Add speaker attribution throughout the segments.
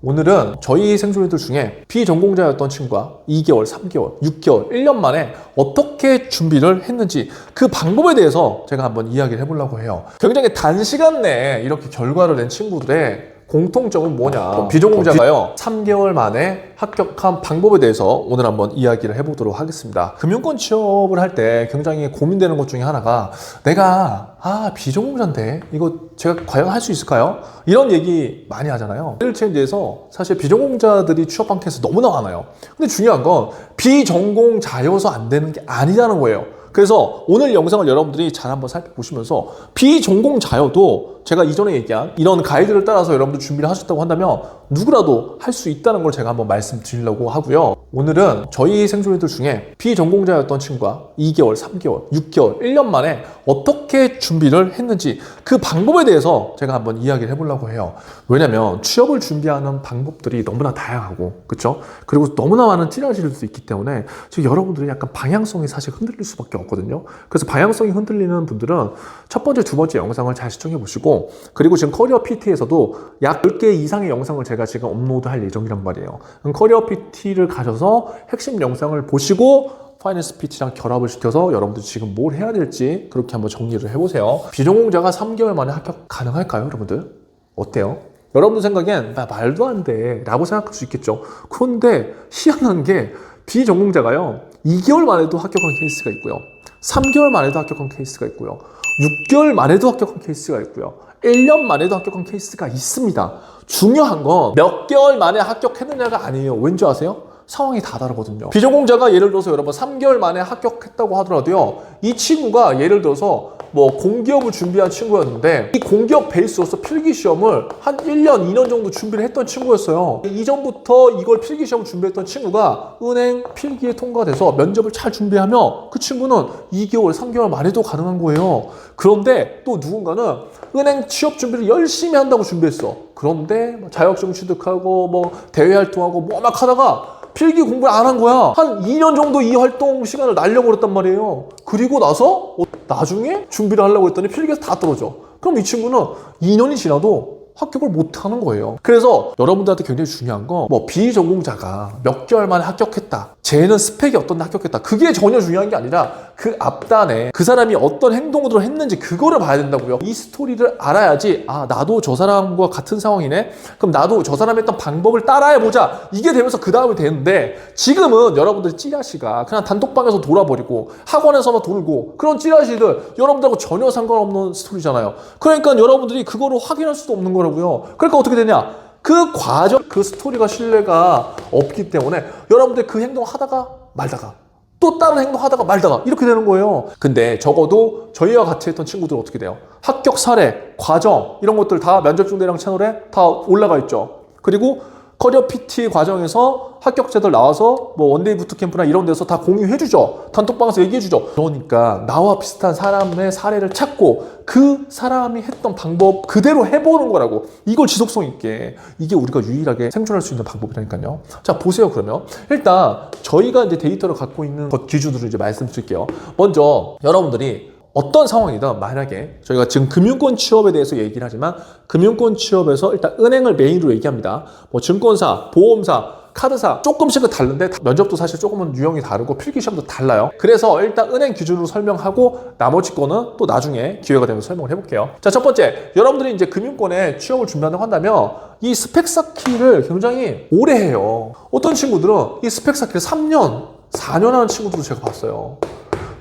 Speaker 1: 오늘은 저희 생존자들 중에 비전공자였던 친구가 2개월, 3개월, 6개월, 1년 만에 어떻게 준비를 했는지 그 방법에 대해서 제가 한번 이야기를 해보려고 해요. 굉장히 단시간 내에 이렇게 결과를 낸 친구들의 공통점은 뭐냐? 비전공자가요, 3개월 만에 합격한 방법에 대해서 오늘 한번 이야기를 해보도록 하겠습니다. 금융권 취업을 할 때 굉장히 고민되는 것 중에 하나가 내가, 아, 비전공자인데 이거 제가 과연 할 수 있을까요? 이런 얘기 많이 하잖아요. 일체인지에서 사실 비전공자들이 취업한 케이스 너무나 많아요. 근데 중요한 건 비전공자여서 안 되는 게 아니라는 거예요. 그래서 오늘 영상을 여러분들이 잘 한번 살펴보시면서 비전공자여도 제가 이전에 얘기한 이런 가이드를 따라서 여러분들 준비를 하셨다고 한다면 누구라도 할 수 있다는 걸 제가 한번 말씀드리려고 하고요. 오늘은 저희 생존자들 중에 비전공자였던 친구가 2개월, 3개월, 6개월, 1년 만에 어떻게 준비를 했는지 그 방법에 대해서 제가 한번 이야기를 해보려고 해요. 왜냐면 취업을 준비하는 방법들이 너무나 다양하고, 그쵸? 그리고 너무나 많은 찌라시들도 있기 때문에 지금 여러분들이 약간 방향성이 사실 흔들릴 수밖에 없거든요. 그래서 방향성이 흔들리는 분들은 첫 번째, 두 번째 영상을 잘 시청해 보시고, 그리고 지금 커리어 PT에서도 약 10개 이상의 영상을 제가 지금 업로드할 예정이란 말이에요. 커리어 PT를 가셔서 핵심 영상을 보시고 파이낸스 PT랑 결합을 시켜서 여러분들 지금 뭘 해야 될지 그렇게 한번 정리를 해보세요. 비전공자가 3개월 만에 합격 가능할까요, 여러분들? 어때요? 여러분들 생각엔 나 말도 안 돼. 라고 생각할 수 있겠죠. 그런데 희한한 게 비전공자가요, 2개월 만에도 합격한 케이스가 있고요. 3개월 만에도 합격한 케이스가 있고요. 6개월 만에도 합격한 케이스가 있고요. 1년 만에도 합격한 케이스가 있습니다. 중요한 건 몇 개월 만에 합격했느냐가 아니에요. 왠지 아세요? 상황이 다 다르거든요. 비전공자가 예를 들어서 여러분 3개월 만에 합격했다고 하더라도요. 이 친구가 예를 들어서 뭐 공기업을 준비한 친구였는데 이 공기업 베이스로서 필기 시험을 한 1년, 2년 정도 준비를 했던 친구였어요. 이전부터 이걸 필기 시험을 준비했던 친구가 은행 필기에 통과돼서 면접을 잘 준비하면 그 친구는 2개월, 3개월 만에도 가능한 거예요. 그런데 또 누군가는 은행 취업 준비를 열심히 한다고 준비했어. 그런데 뭐 자격증 취득하고 뭐 대외 활동하고 뭐 막 하다가 필기 공부를 안 한 거야. 한 2년 정도 이 활동 시간을 날려버렸단 말이에요. 그리고 나서 어, 나중에 준비를 하려고 했더니 필기에서 다 떨어져. 그럼 이 친구는 2년이 지나도 합격을 못 하는 거예요. 그래서 여러분들한테 굉장히 중요한 건 뭐 비전공자가 몇 개월 만에 합격했다. 쟤는 스펙이 어떤데 합격했다. 그게 전혀 중요한 게 아니라 그 앞단에 그 사람이 어떤 행동들을 했는지 그거를 봐야 된다고요. 이 스토리를 알아야지 아 나도 저 사람과 같은 상황이네. 그럼 나도 저 사람이 했던 방법을 따라해 보자. 이게 되면서 그 다음이 되는데 지금은 여러분들 찌라시가 그냥 단톡방에서 돌아버리고 학원에서만 돌고 그런 찌라시들 여러분들하고 전혀 상관없는 스토리잖아요. 그러니까 여러분들이 그거를 확인할 수도 없는 거라고요. 그러니까 어떻게 되냐? 그 과정, 그 스토리가 신뢰가 없기 때문에 여러분들 그 행동을 하다가 말다가 또 다른 행동 하다가 말다가 이렇게 되는 거예요. 근데 적어도 저희와 같이 했던 친구들 은 어떻게 돼요? 합격 사례, 과정 이런 것들 다 면접 중대랑 채널에 다 올라가 있죠. 그리고 커리어 PT 과정에서 합격자들 나와서 뭐 원데이 부트캠프나 이런 데서 다 공유해주죠. 단톡방에서 얘기해주죠. 그러니까 나와 비슷한 사람의 사례를 찾고 그 사람이 했던 방법 그대로 해보는 거라고. 이걸 지속성 있게. 이게 우리가 유일하게 생존할 수 있는 방법이라니까요. 자, 보세요, 그러면. 일단 저희가 이제 데이터를 갖고 있는 것 기준으로 이제 말씀드릴게요. 먼저 여러분들이 어떤 상황이든 만약에 저희가 지금 금융권 취업에 대해서 얘기를 하지만 금융권 취업에서 일단 은행을 메인으로 얘기합니다. 뭐 증권사, 보험사, 카드사 조금씩은 다른데 면접도 사실 조금은 유형이 다르고 필기 시험도 달라요. 그래서 일단 은행 기준으로 설명하고 나머지 거는 또 나중에 기회가 되면 설명을 해볼게요. 자, 첫 번째 여러분들이 이제 금융권에 취업을 준비한다고 한다면 이 스펙 쌓기를 굉장히 오래 해요. 어떤 친구들은 이 스펙 쌓기를 3년, 4년 하는 친구들도 제가 봤어요.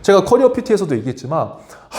Speaker 1: 제가 커리어 PT에서도 얘기했지만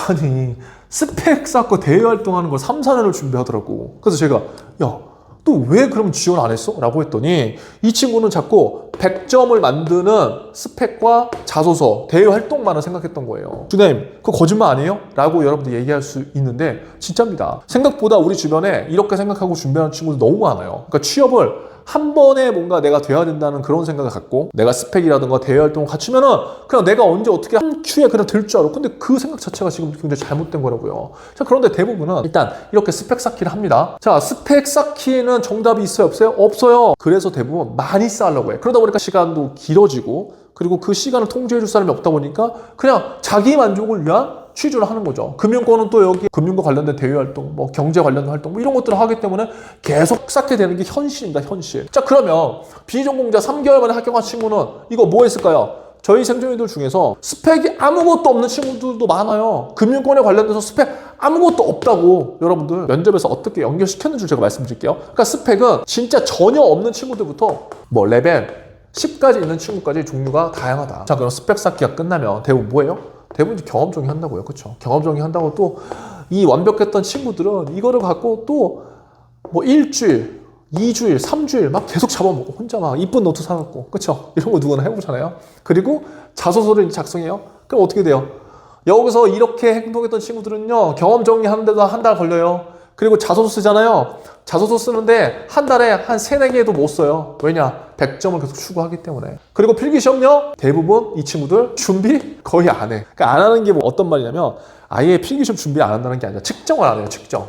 Speaker 1: 아니 스펙 쌓고 대외 활동하는 걸 3, 4년을 준비하더라고. 그래서 제가 야, 또 왜 그럼 지원 안 했어? 라고 했더니 이 친구는 자꾸 100점을 만드는 스펙과 자소서, 대외 활동만을 생각했던 거예요. 주님, 그거 거짓말 아니에요? 라고 여러분들 얘기할 수 있는데 진짜입니다. 생각보다 우리 주변에 이렇게 생각하고 준비하는 친구들 너무 많아요. 그러니까 취업을 한 번에 뭔가 내가 돼야 된다는 그런 생각을 갖고 내가 스펙이라든가 대외 활동을 갖추면은 그냥 내가 언제 어떻게 한 추에 그냥 될줄 알아. 근데 그 생각 자체가 지금 굉장히 잘못된 거라고요. 자, 그런데 대부분은 일단 이렇게 스펙 쌓기를 합니다. 자, 스펙 쌓기에는 정답이 있어요? 없어요? 없어요. 그래서 대부분 많이 쌓으려고 해. 그러다 보니까 시간도 길어지고 그리고 그 시간을 통제해 줄 사람이 없다 보니까 그냥 자기 만족을 위한 취주를 하는 거죠. 금융권은 또 여기 금융과 관련된 대외 활동, 뭐 경제 관련된 활동, 뭐 이런 것들을 하기 때문에 계속 쌓게 되는 게 현실입니다, 현실. 자, 그러면 비전공자 3개월 만에 합격한 친구는 이거 뭐 했을까요? 저희 생존인들 중에서 스펙이 아무것도 없는 친구들도 많아요. 금융권에 관련돼서 스펙 아무것도 없다고 여러분들 면접에서 어떻게 연결시켰는지 제가 말씀드릴게요. 그러니까 스펙은 진짜 전혀 없는 친구들부터 뭐 레벨 10까지 있는 친구까지 종류가 다양하다. 자, 그럼 스펙 쌓기가 끝나면 대부분 뭐예요? 대부분 경험 정리 한다고요. 그렇죠? 경험 정리 한다고 또 이 완벽했던 친구들은 이거를 갖고 또 뭐 일주일, 2주일, 3주일 막 계속 잡아먹고 혼자 막 이쁜 노트 사갖고 그쵸? 이런 거 누구나 해보잖아요. 그리고 자소서를 작성해요. 그럼 어떻게 돼요? 여기서 이렇게 행동했던 친구들은요 경험 정리하는데도 한 달 걸려요. 그리고 자소서 쓰잖아요. 자소서 쓰는데 한 달에 한 세네 개도 못 써요. 왜냐? 100점을 계속 추구하기 때문에. 그리고 필기시험요? 대부분 이 친구들 준비 거의 안 해. 그러니까 안 하는 게 뭐 어떤 말이냐면 아예 필기시험 준비 안 한다는 게 아니라 측정을 안 해요. 측정.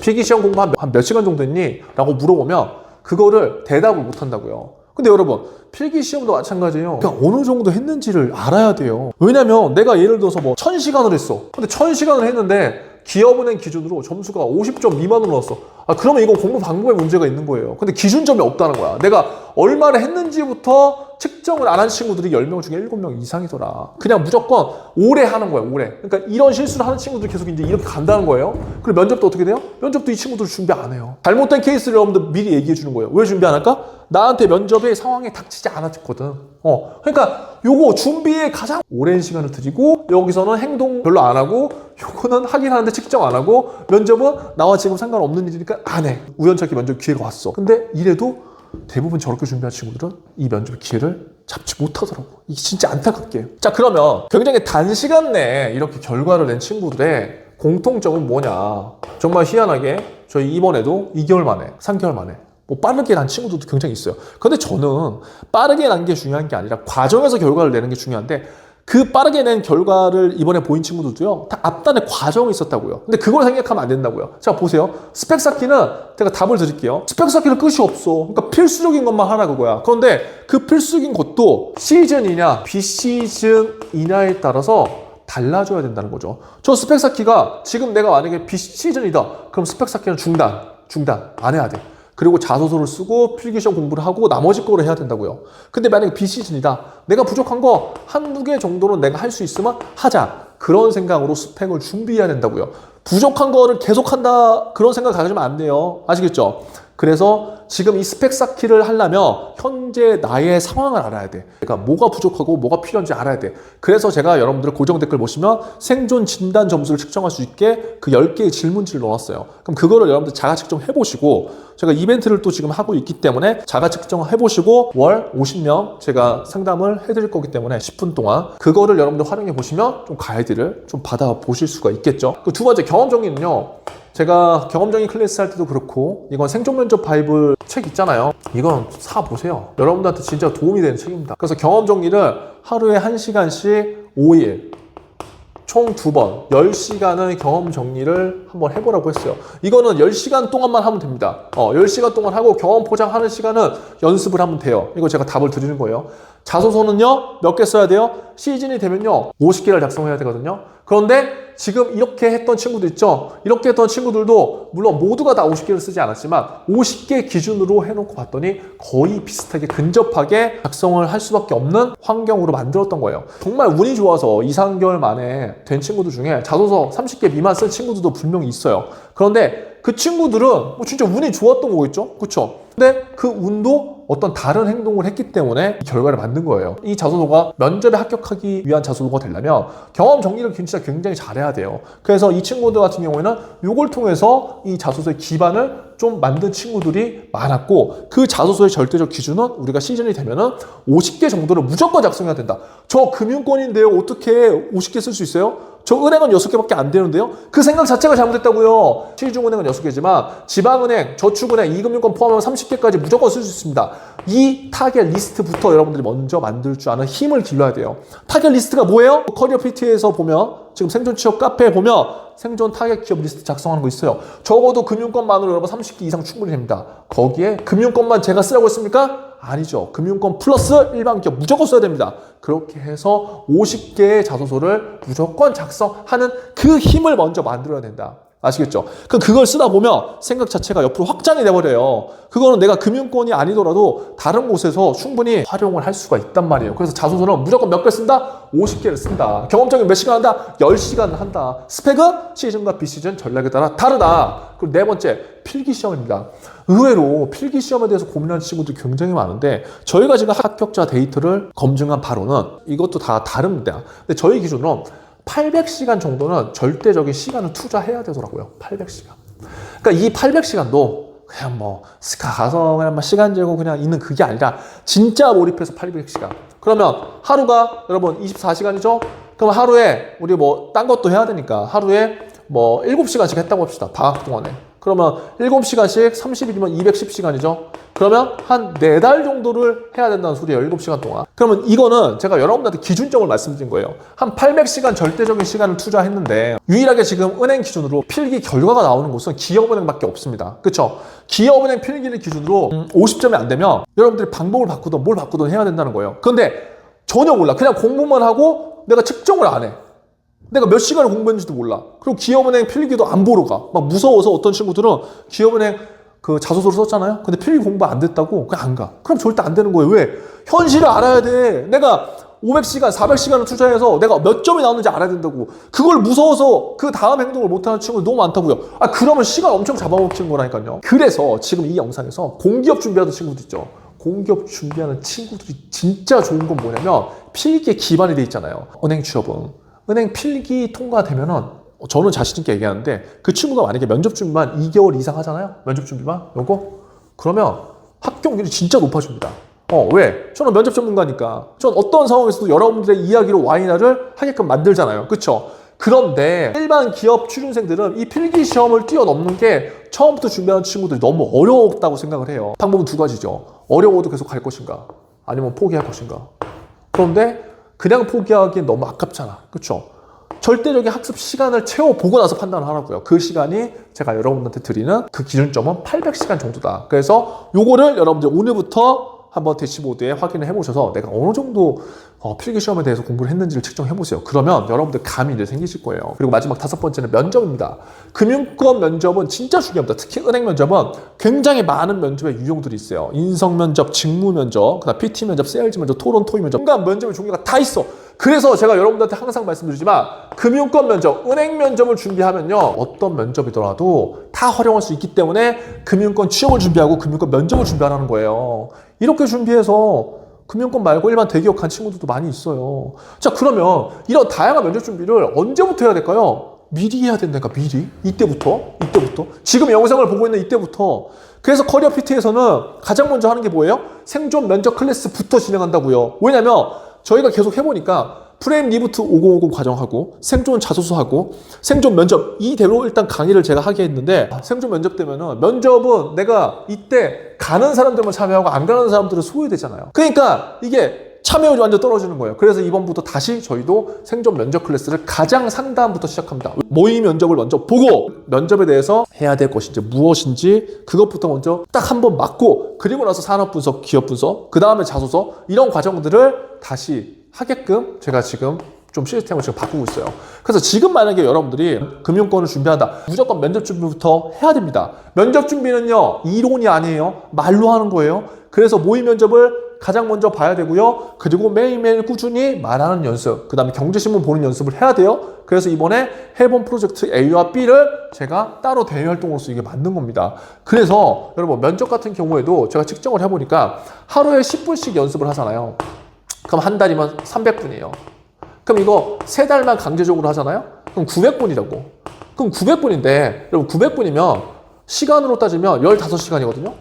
Speaker 1: 필기시험 공부 한 몇 시간 정도 했니? 라고 물어보면 그거를 대답을 못 한다고요. 근데 여러분 필기 시험도 마찬가지예요. 그러니까 어느 정도 했는지를 알아야 돼요. 왜냐면 내가 예를 들어서 뭐 1000시간을 했어. 근데 1000시간을 했는데 기업은행 기준으로 점수가 50점 미만으로 나왔어. 아, 그러면 이거 공부 방법에 문제가 있는 거예요. 근데 기준점이 없다는 거야. 내가 얼마나 했는지부터 측정을 안 한 친구들이 10명 중에 7명 이상이더라. 그냥 무조건 오래 하는 거야, 오래. 그러니까 이런 실수를 하는 친구들 계속 이제 이렇게 간다는 거예요. 그리고 면접도 어떻게 돼요? 면접도 이 친구들 준비 안 해요. 잘못된 케이스를 여러분들 미리 얘기해 주는 거예요. 왜 준비 안 할까? 나한테 면접의 상황에 닥치지 않았거든. 어. 그러니까 요거 준비에 가장 오랜 시간을 들이고 여기서는 행동 별로 안 하고 요거는 하긴 하는데 측정 안 하고 면접은 나와 지금 상관없는 일이니까 안 해. 우연찮게 면접 기회가 왔어. 근데 이래도 대부분 저렇게 준비한 친구들은 이 면접 기회를 잡지 못하더라고. 이게 진짜 안타깝게. 자, 그러면 굉장히 단시간 내에 이렇게 결과를 낸 친구들의 공통점은 뭐냐? 정말 희한하게 저희 이번에도 2개월 만에, 3개월 만에 뭐 빠르게 난 친구들도 굉장히 있어요. 근데 저는 빠르게 난 게 중요한 게 아니라 과정에서 결과를 내는 게 중요한데 그 빠르게 낸 결과를 이번에 보인 친구들도요, 다 앞단에 과정이 있었다고요. 근데 그걸 생각하면 안 된다고요. 자, 보세요. 스펙 쌓기는 제가 답을 드릴게요. 스펙 쌓기는 끝이 없어. 그러니까 필수적인 것만 하라 그거야. 그런데 그 필수적인 것도 시즌이냐, 비시즌이냐에 따라서 달라져야 된다는 거죠. 저 스펙 쌓기가 지금 내가 만약에 비시즌이다. 그럼 스펙 쌓기는 중단, 중단 안 해야 돼. 그리고 자소서를 쓰고 필기시험 공부를 하고 나머지 거를 해야 된다고요. 근데 만약에 비시즌이다. 내가 부족한 거 한두 개 정도는 내가 할 수 있으면 하자. 그런 생각으로 스펙을 준비해야 된다고요. 부족한 거를 계속한다. 그런 생각 가지면 안 돼요. 아시겠죠? 그래서 지금 이 스펙 쌓기를 하려면 현재 나의 상황을 알아야 돼. 그러니까 뭐가 부족하고 뭐가 필요한지 알아야 돼. 그래서 제가 여러분들 고정 댓글 보시면 생존 진단 점수를 측정할 수 있게 그 10개의 질문지를 넣었어요. 그럼 그거를 여러분들 자가 측정해 보시고 제가 이벤트를 또 지금 하고 있기 때문에 자가 측정해 보시고 월 50명 제가 상담을 해 드릴 거기 때문에 10분 동안 그거를 여러분들 활용해 보시면 좀 가이드를 좀 받아 보실 수가 있겠죠. 그 두 번째 경험 정리는요. 제가 경험적인 클래스 할 때도 그렇고 이건 생존 면접 바이블 책 있잖아요. 이건 사 보세요. 여러분들한테 진짜 도움이 되는 책입니다. 그래서 경험 정리를 하루에 1시간씩 5일 총 두 번, 10시간의 경험 정리를 한번 해보라고 했어요. 이거는 10시간 동안만 하면 됩니다. 어, 10시간 동안 하고 경험 포장하는 시간은 연습을 하면 돼요. 이거 제가 답을 드리는 거예요. 자소서는요, 몇 개 써야 돼요? 시즌이 되면요, 50개를 작성해야 되거든요. 그런데 지금 이렇게 했던 친구들 있죠? 이렇게 했던 친구들도 물론 모두가 다 50개를 쓰지 않았지만 50개 기준으로 해놓고 봤더니 거의 비슷하게 근접하게 작성을 할 수밖에 없는 환경으로 만들었던 거예요. 정말 운이 좋아서 2, 3개월 만에 된 친구들 중에 자소서 30개 미만 쓴 친구들도 분명히 있어요. 그런데 그 친구들은 뭐 진짜 운이 좋았던 거겠죠? 그쵸? 근데 그 운도 어떤 다른 행동을 했기 때문에 이 결과를 만든 거예요. 이 자소서가 면접에 합격하기 위한 자소서가 되려면 경험 정리를 진짜 굉장히 잘해야 돼요. 그래서 이 친구들 같은 경우에는 이걸 통해서 이 자소서의 기반을 좀 만든 친구들이 많았고 그 자소서의 절대적 기준은 우리가 시즌이 되면은 50개 정도를 무조건 작성해야 된다. 저 금융권인데요. 어떻게 50개 쓸 수 있어요? 저 은행은 6개밖에 안 되는데요? 그 생각 자체가 잘못됐다고요. 시중은행은 6개지만 지방은행, 저축은행, 이금융권 포함하면 30개까지 무조건 쓸 수 있습니다. 이 타겟 리스트부터 여러분들이 먼저 만들 줄 아는 힘을 길러야 돼요. 타겟 리스트가 뭐예요? 커리어 PT에서 보면 지금 생존 취업 카페에 보면 생존 타겟 기업 리스트 작성하는 거 있어요. 적어도 금융권만으로 여러분 30개 이상 충분히 됩니다. 거기에 금융권만 제가 쓰라고 했습니까? 아니죠. 금융권 플러스 일반 기업 무조건 써야 됩니다. 그렇게 해서 50개의 자소서를 무조건 작성하는 그 힘을 먼저 만들어야 된다. 아시겠죠? 그럼 그걸 쓰다 보면 생각 자체가 옆으로 확장이 돼버려요. 그거는 내가 금융권이 아니더라도 다른 곳에서 충분히 활용을 할 수가 있단 말이에요. 그래서 자소서는 무조건 몇 개 쓴다? 50개를 쓴다. 경험적인 몇 시간 한다? 10시간을 한다. 스펙은 시즌과 비시즌 전략에 따라 다르다. 그리고 네 번째, 필기 시험입니다. 의외로 필기 시험에 대해서 고민하는 친구들이 굉장히 많은데 저희가 지금 합격자 데이터를 검증한 바로는 이것도 다 다릅니다. 근데 저희 기준으로 800시간 정도는 절대적인 시간을 투자해야 되더라고요. 800시간. 그러니까 이 800시간도 그냥 뭐 스카 가서 그냥 막 시간 재고 그냥 있는 그게 아니라 진짜 몰입해서 800시간. 그러면 하루가 여러분 24시간이죠? 그럼 하루에 우리 뭐 딴 것도 해야 되니까 하루에 뭐 7시간씩 했다고 합시다. 방학 동안에. 그러면 7시간씩 30일이면 210시간이죠. 그러면 한 4달 정도를 해야 된다는 소리예요. 7시간 동안. 그러면 이거는 제가 여러분들한테 기준점을 말씀드린 거예요. 한 800시간 절대적인 시간을 투자했는데 유일하게 지금 은행 기준으로 필기 결과가 나오는 곳은 기업은행밖에 없습니다. 그렇죠? 기업은행 필기를 기준으로 50점이 안 되면 여러분들이 방법을 바꾸든 뭘 바꾸든 해야 된다는 거예요. 그런데 전혀 몰라. 그냥 공부만 하고 내가 측정을 안 해. 내가 몇 시간을 공부했는지도 몰라. 그리고 기업은행 필기도 안 보러 가. 막 무서워서 어떤 친구들은 기업은행 그 자소서를 썼잖아요. 근데 필기 공부 안 됐다고 그냥 안 가. 그럼 절대 안 되는 거예요. 왜? 현실을 알아야 돼. 내가 500시간, 400시간을 투자해서 내가 몇 점이 나오는지 알아야 된다고. 그걸 무서워서 그 다음 행동을 못하는 친구들 너무 많다고요. 아, 그러면 시간 엄청 잡아먹히는 거라니까요. 그래서 지금 이 영상에서 공기업 준비하는 친구들 있죠. 공기업 준비하는 친구들이 진짜 좋은 건 뭐냐면 필기에 기반이 돼 있잖아요. 은행 취업은. 은행 필기 통과되면은 저는 자신 있게 얘기하는데 그 친구가 만약에 면접 준비만 2개월 이상 하잖아요. 면접 준비만 요거 그러면 합격률이 진짜 높아집니다. 어, 왜? 저는 면접 전문가니까. 전 어떤 상황에서도 여러분들의 이야기로 와이나를 하게끔 만들잖아요. 그쵸? 그런데 일반 기업 취준생들은 이 필기 시험을 뛰어넘는 게 처음부터 준비하는 친구들이 너무 어려웠다고 생각을 해요. 방법은 두 가지죠. 어려워도 계속 갈 것인가? 아니면 포기할 것인가? 그런데 그냥 포기하기엔 너무 아깝잖아. 그쵸? 절대적인 학습 시간을 채워보고 나서 판단을 하라고요. 그 시간이 제가 여러분한테 드리는 그 기준점은 800시간 정도다. 그래서 요거를 여러분들 오늘부터 한번 대시보드에 확인을 해보셔서 내가 어느 정도 어, 필기 시험에 대해서 공부를 했는지를 측정해 보세요. 그러면 여러분들 감이 이제 생기실 거예요. 그리고 마지막 다섯 번째는 면접입니다. 금융권 면접은 진짜 중요합니다. 특히 은행 면접은 굉장히 많은 면접의 유형들이 있어요. 인성 면접, 직무 면접, 그다음 PT 면접, 세일즈 면접, 토론 토의 면접, 온갖 면접의 종류가 다 있어. 그래서 제가 여러분들한테 항상 말씀드리지만 금융권 면접, 은행 면접을 준비하면요 어떤 면접이더라도 다 활용할 수 있기 때문에 금융권 취업을 준비하고 금융권 면접을 준비하라는 거예요. 이렇게 준비해서 금융권 말고 일반 대기업 간 친구들도 많이 있어요. 자 그러면 이런 다양한 면접 준비를 언제부터 해야 될까요? 미리 해야 된다니까 미리 이때부터 이때부터 지금 영상을 보고 있는 이때부터 그래서 커리어 PT에서는 가장 먼저 하는 게 뭐예요? 생존 면접 클래스부터 진행한다고요. 왜냐면 저희가 계속 해보니까 프레임 리부트 5050 과정하고 생존 자소서하고 생존 면접 이대로 일단 강의를 제가 하게 했는데 생존 면접 되면은 면접은 내가 이때 가는 사람들만 참여하고 안 가는 사람들은 소외되잖아요. 그러니까 이게 참여율이 완전 떨어지는 거예요. 그래서 이번부터 다시 저희도 생존 면접 클래스를 가장 상단부터 시작합니다. 모의 면접을 먼저 보고 면접에 대해서 해야 될 것인지 무엇인지 그것부터 먼저 딱 한번 맞고 그리고 나서 산업 분석, 기업 분석, 그 다음에 자소서 이런 과정들을 다시 하게끔 제가 지금 좀 시스템을 지금 바꾸고 있어요. 그래서 지금 만약에 여러분들이 금융권을 준비한다. 무조건 면접 준비부터 해야 됩니다. 면접 준비는요, 이론이 아니에요. 말로 하는 거예요. 그래서 모의 면접을 가장 먼저 봐야 되고요. 그리고 매일매일 꾸준히 말하는 연습, 그 다음에 경제신문 보는 연습을 해야 돼요. 그래서 이번에 해본 프로젝트 A와 B를 제가 따로 대외 활동으로서 이게 만든 겁니다. 그래서 여러분 면접 같은 경우에도 제가 측정을 해보니까 하루에 10분씩 연습을 하잖아요. 그럼 한 달이면 300분이에요. 그럼 이거 세 달만 강제적으로 하잖아요? 그럼 900분이라고. 그럼 900분인데, 여러분 900분이면 시간으로 따지면 15시간이거든요?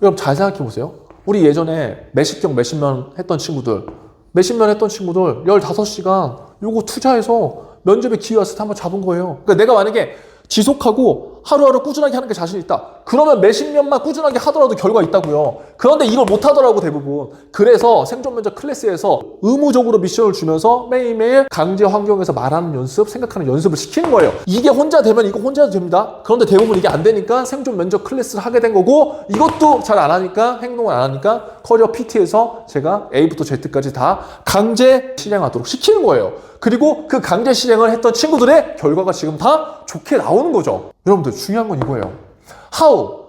Speaker 1: 여러분 잘 생각해 보세요. 우리 예전에 매식경 몇십년 했던 친구들, 몇십년 했던 친구들 15시간 요거 투자해서 면접에 기회 왔을 때 한번 잡은 거예요. 그러니까 내가 만약에 지속하고 하루하루 꾸준하게 하는 게 자신 있다. 그러면 몇십 년만 꾸준하게 하더라도 결과 있다고요. 그런데 이걸 못 하더라고 대부분. 그래서 생존 면접 클래스에서 의무적으로 미션을 주면서 매일매일 강제 환경에서 말하는 연습, 생각하는 연습을 시키는 거예요. 이게 혼자 되면 이거 혼자 해도 됩니다. 그런데 대부분 이게 안 되니까 생존 면접 클래스를 하게 된 거고 이것도 잘 안 하니까 행동을 안 하니까 커리어 PT에서 제가 A부터 Z까지 다 강제 실행하도록 시키는 거예요. 그리고 그 강제 실행을 했던 친구들의 결과가 지금 다 좋게 나오는 거죠. 여러분들 중요한 건 이거예요. How?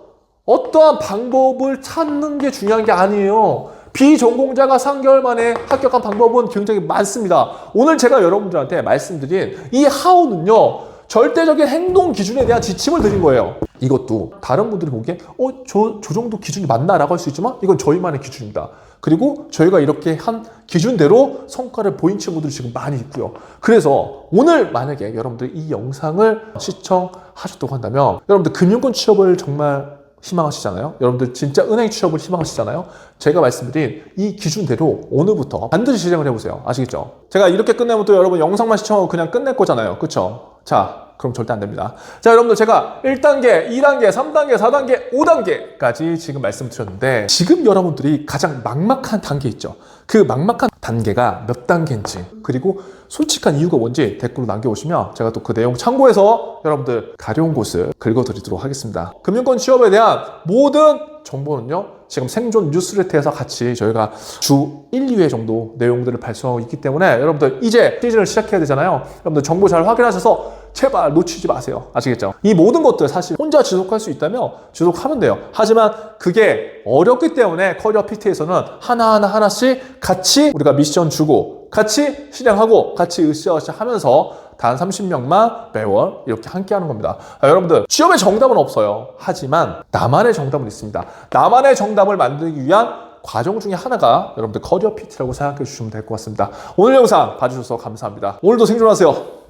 Speaker 1: 어떠한 방법을 찾는 게 중요한 게 아니에요. 비전공자가 3개월 만에 합격한 방법은 굉장히 많습니다. 오늘 제가 여러분들한테 말씀드린 이 how는요, 절대적인 행동 기준에 대한 지침을 드린 거예요. 이것도 다른 분들이 보기에, 어, 저, 저 정도 기준이 맞나 라고 할 수 있지만, 이건 저희만의 기준입니다. 그리고 저희가 이렇게 한 기준대로 성과를 보인 친구들이 지금 많이 있고요. 그래서 오늘 만약에 여러분들 이 영상을 시청하셨다고 한다면, 여러분들 금융권 취업을 정말 희망하시잖아요. 여러분들 진짜 은행 취업을 희망하시잖아요. 제가 말씀드린 이 기준대로 오늘부터 반드시 실행을 해보세요. 아시겠죠? 제가 이렇게 끝내면 또 여러분 영상만 시청하고 그냥 끝낼 거잖아요. 그쵸? 자, 그럼 절대 안 됩니다. 자, 여러분들 제가 1단계, 2단계, 3단계, 4단계, 5단계까지 지금 말씀드렸는데 지금 여러분들이 가장 막막한 단계 있죠. 그 막막한 단계가 몇 단계인지 그리고 솔직한 이유가 뭔지 댓글로 남겨오시면 제가 또 그 내용 참고해서 여러분들 가려운 곳을 긁어드리도록 하겠습니다. 금융권 취업에 대한 모든 정보는요. 지금 생존 뉴스레터에서 같이 저희가 주 1, 2회 정도 내용들을 발송하고 있기 때문에 여러분들 이제 시즌을 시작해야 되잖아요. 여러분들 정보 잘 확인하셔서 제발 놓치지 마세요. 아시겠죠? 이 모든 것들 사실 혼자 지속할 수 있다면 지속하면 돼요. 하지만 그게 어렵기 때문에 커리어 PT에서는 하나하나 하나씩 같이 우리가 미션 주고 같이 실행하고 같이 으쌰으쌰 하면서 단 30명만 매월 이렇게 함께 하는 겁니다. 아, 여러분들, 취업의 정답은 없어요. 하지만 나만의 정답은 있습니다. 나만의 정답을 만들기 위한 과정 중에 하나가 여러분들 커리어 PT라고 생각해 주시면 될 것 같습니다. 오늘 영상 봐주셔서 감사합니다. 오늘도 생존하세요.